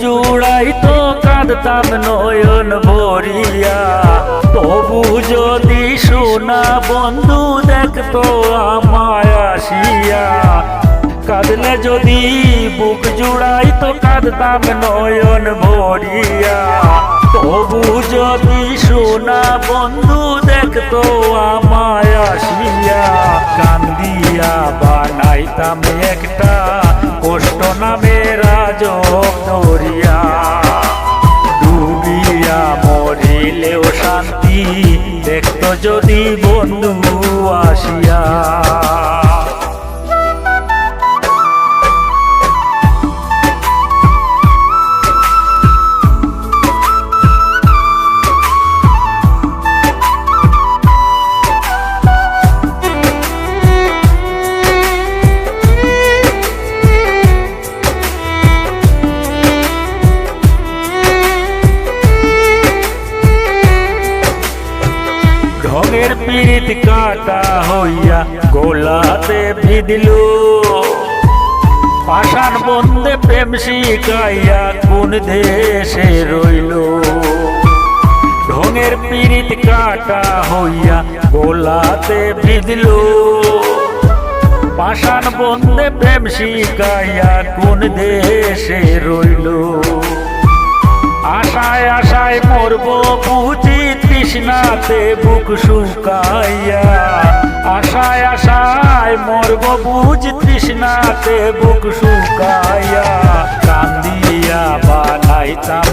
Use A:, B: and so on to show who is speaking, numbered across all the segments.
A: জুড়াই তো কাঁদতাম নয়ন ভরিয়া। তবু যদি সোনা বন্ধু দেখতো আমায় আসিয়া। কাঁদলে যদি বুক জুড়াই তো কাঁদতাম নয়ন ভরিয়া। তবু যদি সোনা বন্ধু দেখতো আমায় আসিয়া। কান্দিয়া বানাইতাম একটা রাজক ডুবিয়া মরিলেও শান্তি। দেখতো যদি বন্ধু ঢঙের পীড়িত কাটা হইয়া গোলাতে ভিদিলো পাষাণ বন্দে প্রেম শিকাইয়া কোন দেশে রইল। ঢঙের পীড়িত কাটা হইয়া গোলাতে ভিদিল পাষাণ বন্দে প্রেম শিকাইয়া কোন দেশে রইল। আশায় আশায় মরব, বুঝি তৃষ্ণাতে শুকাইয়া আশায় আশায় মর্গ বুঝ তৃষ্ণাতে বুক শুকাইয়া কান্দিয়া বানাইতাম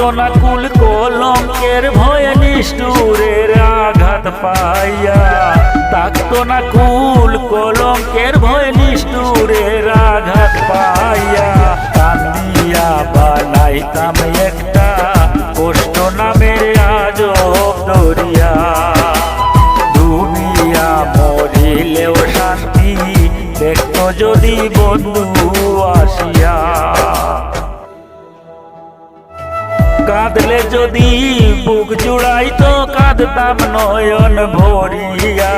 A: না কুল কলঙ্কের ভয়ে নিষ্ঠুরের আঘাত পাইয়া থাকতো না কুল কলঙ্কের ভয়ে নিষ্ঠুরের আঘাত পাইয়া কান্দিয়া বানাইতাম একটা কষ্ট নামের আজব দরিয়া। দুনিয়া মরিলেও শান্তি দেখতো যদি বন্ধু আসিয়া। কাঁদলে যদি বুক জুড়াই তো কাঁদতাম নয়ন ভরিয়া।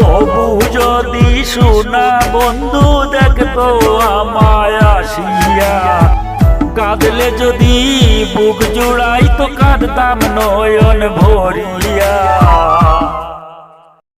A: তবু যদি সোনা বন্ধু দেখতো আমায় আসিয়া। কাঁদলে যদি বুক জুড়াই তো কাঁদতাম নয়ন ভরিয়া।